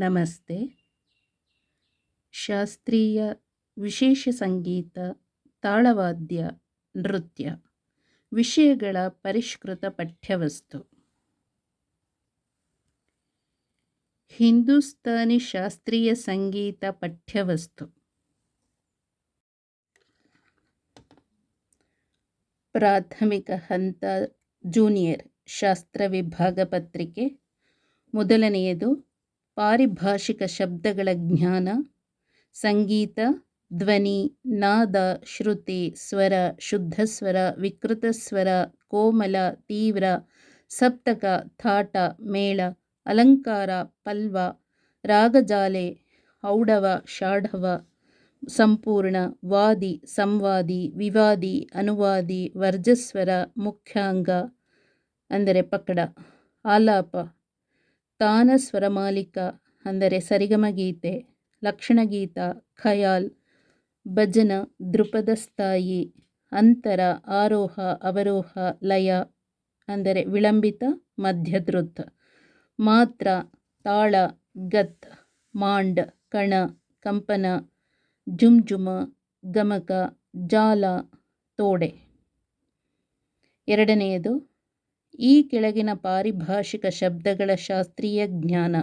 ನಮಸ್ತೆ. ಶಾಸ್ತ್ರೀಯ ವಿಶೇಷ ಸಂಗೀತ, ತಾಳವಾದ್ಯ, ನೃತ್ಯ ವಿಷಯಗಳ ಪರಿಷ್ಕೃತ ಪಠ್ಯವಸ್ತು. ಹಿಂದೂಸ್ತಾನಿ ಶಾಸ್ತ್ರೀಯ ಸಂಗೀತ ಪಠ್ಯವಸ್ತು. ಪ್ರಾಥಮಿಕ ಹಂತ, ಜೂನಿಯರ್, ಶಾಸ್ತ್ರ ವಿಭಾಗ ಪತ್ರಿಕೆ. ಮೊದಲನೆಯದು ಪಾರಿಭಾಷಿಕ ಶಬ್ದಗಳ ಜ್ಞಾನ, ಸಂಗೀತ, ಧ್ವನಿ, ನಾದ, ಶ್ರುತಿ, ಸ್ವರ, ಶುದ್ಧ ಸ್ವರ, ವಿಕೃತ ಸ್ವರ, ಕೋಮಲ, ತೀವ್ರ, ಸಪ್ತಕ, ಥಾಟ, ಮೇಳ, ಅಲಂಕಾರ, ಪಲ್ವ, ರಾಗಜಾಲೆ, ಔಡವ ಶಾಢವ ಸಂಪೂರ್ಣ, ವಾದಿ, ಸಂವಾದಿ, ವಿವಾದಿ, ಅನುವಾದಿ, ವರ್ಜಸ್ವರ, ಮುಖ್ಯಾಂಗ, ಅಂದರೆ ಪಕಡ ಆಲಾಪ. ತಾನ ಸ್ವರಮಾಲಿಕ ಅಂದರೆ ಸರಿಗಮ ಸರಿಗಮಗೀತೆ ಲಕ್ಷಣಗೀತ ಖಯಾಲ್, ಭಜನ, ದೃಪದ ಸ್ಥಾಯಿ, ಅಂತರ, ಆರೋಹ, ಅವರೋಹ, ಲಯ, ಅಂದರೆ ವಿಳಂಬಿತ ಮಧ್ಯಧೃತ್ ಮಾತ್ರ, ತಾಳ, ಗತ್, ಮಾಂಡ್, ಕಣ, ಕಂಪನ, ಜುಮ್ಜುಮ, ಗಮಕ, ಜಾಲ, ತೋಡೆ. ಎರಡನೆಯದು ಈ ಕೆಳಗಿನ ಪಾರಿಭಾಷಿಕ ಶಬ್ದಗಳ ಶಾಸ್ತ್ರೀಯ ಜ್ಞಾನ.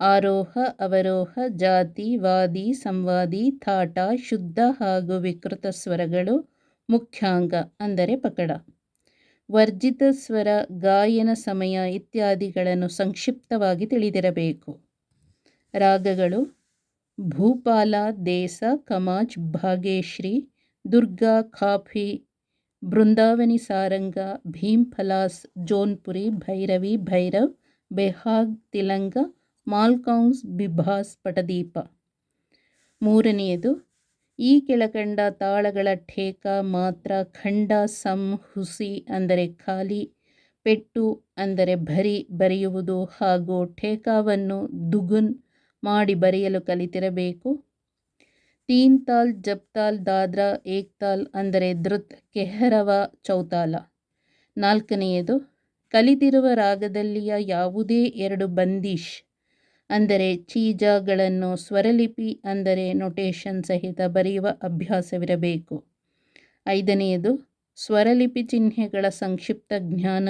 ಆರೋಹ, ಅವರೋಹ, ಜಾತಿ, ವಾದಿ, ಸಂವಾದಿ, ಥಾಟ, ಶುದ್ಧ ಹಾಗೂ ವಿಕೃತ ಸ್ವರಗಳು ಮುಖ್ಯಾಂಗ ಅಂದರೆ ಪಕಡ. ವರ್ಜಿತ ಸ್ವರ, ಗಾಯನ ಸಮಯ ಇತ್ಯಾದಿಗಳನ್ನು ಸಂಕ್ಷಿಪ್ತವಾಗಿ ತಿಳಿದಿರಬೇಕು. ರಾಗಗಳು, ಭೂಪಾಲ, ದೇಸ ಕಮಾಜ್ ಭಾಗ್ಯಶ್ರೀ ದುರ್ಗಾ ಖಾಫಿ ಬೃಂದಾವನಿ ಸಾರಂಗ, ಭೀಮ್ ಭೀಂಫಲಾಸ್ ಜೋನ್ಪುರಿ, ಭೈರವಿ, ಭೈರವ್, ಬೆಹಾಗ್, ತಿಲಂಗ, ಮಾಲ್ಕೌನ್ಸ್, ಬಿಭಾಸ್, ಪಟದೀಪ. ಮೂರನೆಯದು, ಈ ಕೆಳಕಂಡ ತಾಳಗಳ ಠೇಕ ಮಾತ್ರ ಖಂಡ ಸಂ ಹುಸಿ ಅಂದರೆ ಖಾಲಿ, ಪೆಟ್ಟು ಅಂದರೆ ಭರಿ ಬರೆಯುವುದು ಹಾಗೂ ಠೇಕಾವನ್ನು ದುಗುನ್ ಮಾಡಿ ಬರೆಯಲು ಕಲಿತಿರಬೇಕು. ತೀನ್ ತಾಲ್ ಜಪ್ತಾಲ್ ದಾದ್ರಾ ಏಕ್ತಾಲ್ ಅಂದರೆ ಧೃತ್ ಕೆಹರವ, ಚೌತಾಲ. ನಾಲ್ಕನೆಯದು, ಕಲಿತಿರುವ ರಾಗದಲ್ಲಿಯ ಯಾವುದೇ ಎರಡು ಬಂದೀಶ್ ಅಂದರೆ ಚೀಜಗಳನ್ನು ಸ್ವರಲಿಪಿ ಅಂದರೆ ನೊಟೇಷನ್ ಸಹಿತ ಬರೆಯುವ ಅಭ್ಯಾಸವಿರಬೇಕು. ಐದನೆಯದು, ಸ್ವರಲಿಪಿ ಚಿಹ್ನೆಗಳ ಸಂಕ್ಷಿಪ್ತ ಜ್ಞಾನ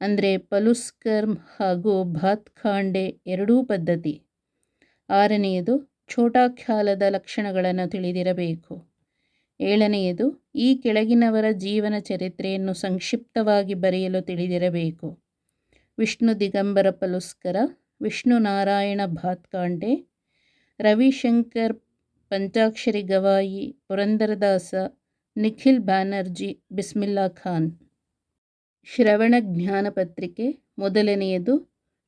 ಅಂದರೆ ಪಲುಸ್ಕರ್ಮ್ ಹಾಗೂ ಭಾತ್ಖಾಂಡೆ ಎರಡೂ ಪದ್ಧತಿ. ಆರನೆಯದು ಛೋಟಾಖ್ಯಾಲದ ಲಕ್ಷಣಗಳನ್ನು ತಿಳಿದಿರಬೇಕು. ಏಳನೆಯದು, ಈ ಕೆಳಗಿನವರ ಜೀವನ ಚರಿತ್ರೆಯನ್ನು ಸಂಕ್ಷಿಪ್ತವಾಗಿ ಬರೆಯಲು ತಿಳಿದಿರಬೇಕು. ವಿಷ್ಣು ದಿಗಂಬರ ಪಲುಸ್ಕರ, ವಿಷ್ಣು ನಾರಾಯಣ ಭಾತ್ಕಾಂಡೆ ರವಿಶಂಕರ್ ಪಂಚಾಕ್ಷರಿ ಗವಾಯಿ, ಪುರಂದರದಾಸ, ನಿಖಿಲ್ ಬ್ಯಾನರ್ಜಿ, ಬಿಸ್ಮಿಲ್ಲಾ ಖಾನ್. ಶ್ರವಣ ಜ್ಞಾನ ಪತ್ರಿಕೆ, ಮೊದಲನೆಯದು,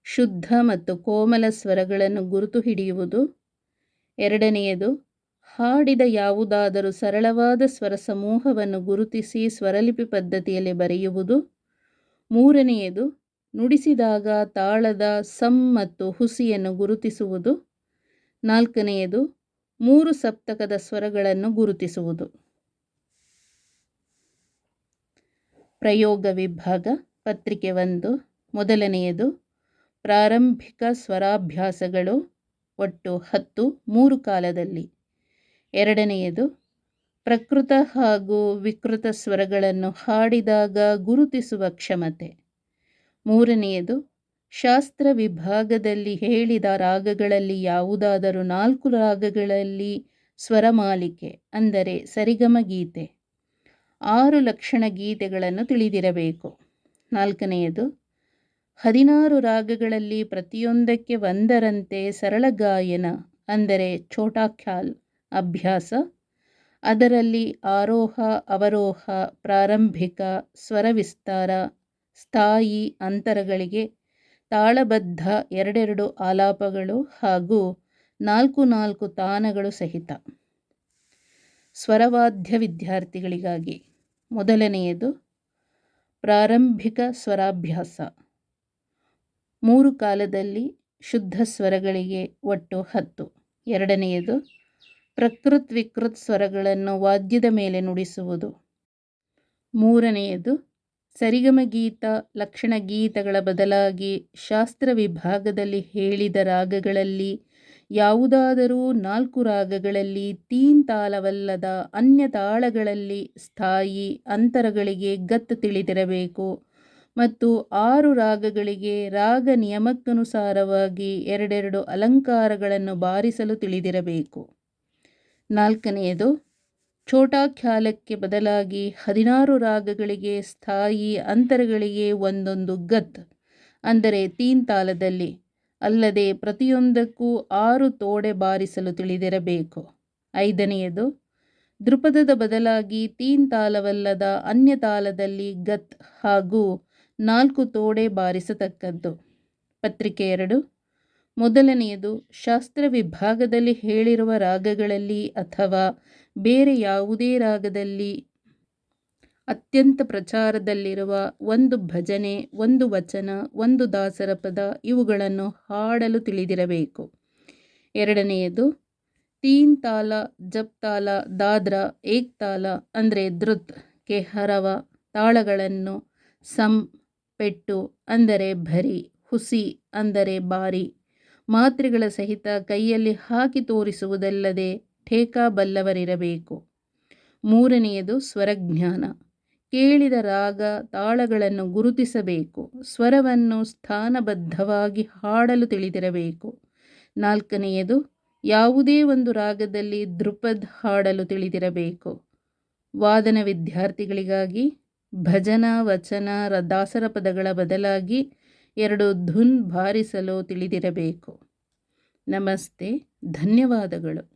ಶುದ್ಧ ಮತ್ತು ಕೋಮಲ ಸ್ವರಗಳನ್ನು ಗುರುತು ಹಿಡಿಯುವುದು. ಎರಡನೆಯದು, ಹಾಡಿದ ಯಾವುದಾದರೂ ಸರಳವಾದ ಸ್ವರ ಸಮೂಹವನ್ನು ಗುರುತಿಸಿ ಸ್ವರಲಿಪಿ ಪದ್ಧತಿಯಲ್ಲಿ ಬರೆಯುವುದು. ಮೂರನೆಯದು, ನುಡಿಸಿದಾಗ ತಾಳದ ಸಂ ಮತ್ತು ಹುಸಿಯನ್ನು ಗುರುತಿಸುವುದು. ನಾಲ್ಕನೆಯದು, ಮೂರು ಸಪ್ತಕದ ಸ್ವರಗಳನ್ನು ಗುರುತಿಸುವುದು. ಪ್ರಯೋಗ ವಿಭಾಗ, ಪತ್ರಿಕೆ ಒಂದು. ಮೊದಲನೆಯದು, ಪ್ರಾರಂಭಿಕ ಸ್ವರಾಭ್ಯಾಸಗಳು. ಒಟ್ಟು ಹತ್ತು ಮೂರು ಕಾಲದಲ್ಲಿ. ಎರಡನೆಯದು, ಪ್ರಕೃತ ಹಾಗೂ ವಿಕೃತ ಸ್ವರಗಳನ್ನು ಹಾಡಿದಾಗ ಗುರುತಿಸುವ ಕ್ಷಮತೆ. ಮೂರನೆಯದು, ಶಾಸ್ತ್ರ ವಿಭಾಗದಲ್ಲಿ ಹೇಳಿದ ರಾಗಗಳಲ್ಲಿ ಯಾವುದಾದರೂ ನಾಲ್ಕು ರಾಗಗಳಲ್ಲಿ ಸ್ವರಮಾಲಿಕೆ ಅಂದರೆ ಸರಿಗಮ ಗೀತೆ. ಆರು ಲಕ್ಷಣ ಗೀತೆಗಳನ್ನು ತಿಳಿದಿರಬೇಕು. ನಾಲ್ಕನೆಯದು ಹದಿನಾರು ರಾಗಗಳಲ್ಲಿ ಪ್ರತಿಯೊಂದಕ್ಕೆ ಒಂದರಂತೆ ಸರಳ ಗಾಯನ, ಅಂದರೆ ಛೋಟಾಖ್ಯಾಲ್ ಅಭ್ಯಾಸ. ಅದರಲ್ಲಿ ಆರೋಹ, ಅವರೋಹ, ಪ್ರಾರಂಭಿಕ, ಸ್ವರ ವಿಸ್ತಾರ, ಸ್ಥಾಯಿ ಅಂತರಗಳಿಗೆ ತಾಳಬದ್ಧ ಎರಡೆರಡು ಆಲಾಪಗಳು ಹಾಗೂ ನಾಲ್ಕು ನಾಲ್ಕು ತಾನಗಳು ಸಹಿತ. ಸ್ವರವಾದ್ಯ ವಿದ್ಯಾರ್ಥಿಗಳಿಗಾಗಿ. ಮೊದಲನೆಯದು ಪ್ರಾರಂಭಿಕ ಸ್ವರಾಭ್ಯಾಸ. ಮೂರು ಕಾಲದಲ್ಲಿ ಶುದ್ಧ ಸ್ವರಗಳಿಗೆ ಒಟ್ಟು ಹತ್ತು. ಎರಡನೆಯದು, ಪ್ರಕೃತ್ ವಿಕೃತ್ ಸ್ವರಗಳನ್ನು ವಾದ್ಯದ ಮೇಲೆ ನುಡಿಸುವುದು. ಮೂರನೆಯದು, ಸರಿಗಮ ಗೀತ, ಲಕ್ಷಣ ಗೀತಗಳ ಬದಲಾಗಿ ಶಾಸ್ತ್ರ ವಿಭಾಗದಲ್ಲಿ ಹೇಳಿದ ರಾಗಗಳಲ್ಲಿ ಯಾವುದಾದರೂ ನಾಲ್ಕು ರಾಗಗಳಲ್ಲಿ ತೀನ್ ತಾಳವಲ್ಲದ ಅನ್ಯ ತಾಳಗಳಲ್ಲಿ ಸ್ಥಾಯಿ ಅಂತರಗಳಿಗೆ ಗತ್ತು ತಿಳಿದಿರಬೇಕು. ಮತ್ತು ಆರು ರಾಗಗಳಿಗೆ ರಾಗ ನಿಯಮಕ್ಕನುಸಾರವಾಗಿ ಎರಡೆರಡು ಅಲಂಕಾರಗಳನ್ನು ಬಾರಿಸಲು ತಿಳಿದಿರಬೇಕು. ನಾಲ್ಕನೆಯದು, ಛೋಟಾಖ್ಯಾಲಕ್ಕೆ ಬದಲಾಗಿ ಹದಿನಾರು ರಾಗಗಳಿಗೆ ಸ್ಥಾಯಿ ಅಂತರಗಳಿಗೆ ಒಂದೊಂದು ಗತ್ ಅಂದರೆ ತೀನ್ ತಾಲದಲ್ಲಿ, ಅಲ್ಲದೆ ಪ್ರತಿಯೊಂದಕ್ಕೂ ಆರು ತೋಡೆ ಬಾರಿಸಲು ತಿಳಿದಿರಬೇಕು. ಐದನೆಯದು ದೃಪದದ ಬದಲಾಗಿ ತೀನ್ ತಾಲವಲ್ಲದ ಅನ್ಯ ತಾಲದಲ್ಲಿ ಗತ್ ಹಾಗೂ ನಾಲ್ಕು ತೋಡೆ ಬಾರಿಸತಕ್ಕದ್ದು. ಪತ್ರಿಕೆ ಎರಡು. ಮೊದಲನೆಯದು, ಶಾಸ್ತ್ರ ವಿಭಾಗದಲ್ಲಿ ಹೇಳಿರುವ ರಾಗಗಳಲ್ಲಿ ಅಥವಾ ಬೇರೆ ಯಾವುದೇ ರಾಗದಲ್ಲಿ ಅತ್ಯಂತ ಪ್ರಚಾರದಲ್ಲಿರುವ ಒಂದು ಭಜನೆ, ಒಂದು ವಚನ, ಒಂದು ದಾಸರ ಪದ ಇವುಗಳನ್ನು ಹಾಡಲು ತಿಳಿದಿರಬೇಕು. ಎರಡನೆಯದು, ತೀನ್ ತಾಲ, ಜಪ್ ತಾಲ, ದಾದ್ರ, ಏಕ್ ತಾಲ, ಅಂದರೆ ಧೃತ್ ಕೆಹರವ ತಾಳಗಳನ್ನು, ಸಂ ಪೆಟ್ಟು ಅಂದರೆ ಭರಿ, ಹುಸಿ ಅಂದರೆ ಬಾರಿ. ಮಾತ್ರೆಗಳ ಸಹಿತ ಕೈಯಲ್ಲಿ ಹಾಕಿ ತೋರಿಸುವುದಲ್ಲದೆ ಠೇಕಾ ಬಲ್ಲವರಿರಬೇಕು. ಮೂರನೆಯದು ಸ್ವರಜ್ಞಾನ. ಕೇಳಿದ ರಾಗ ತಾಳಗಳನ್ನು ಗುರುತಿಸಬೇಕು. ಸ್ವರವನ್ನು ಸ್ಥಾನಬದ್ಧವಾಗಿ ಹಾಡಲು ತಿಳಿದಿರಬೇಕು. ನಾಲ್ಕನೆಯದು ಯಾವುದೇ ಒಂದು ರಾಗದಲ್ಲಿ ದೃಪದ್ ಹಾಡಲು ತಿಳಿದಿರಬೇಕು. ವಾದನ ವಿದ್ಯಾರ್ಥಿಗಳಿಗಾಗಿ ಭಜನಾ ವಚನ ದಾಸರ ಪದಗಳ ಬದಲಾಗಿ ಎರಡು ಧುನ್ ಬಾರಿಸಲು ತಿಳಿದಿರಬೇಕು. ನಮಸ್ತೆ ಧನ್ಯವಾದಗಳು.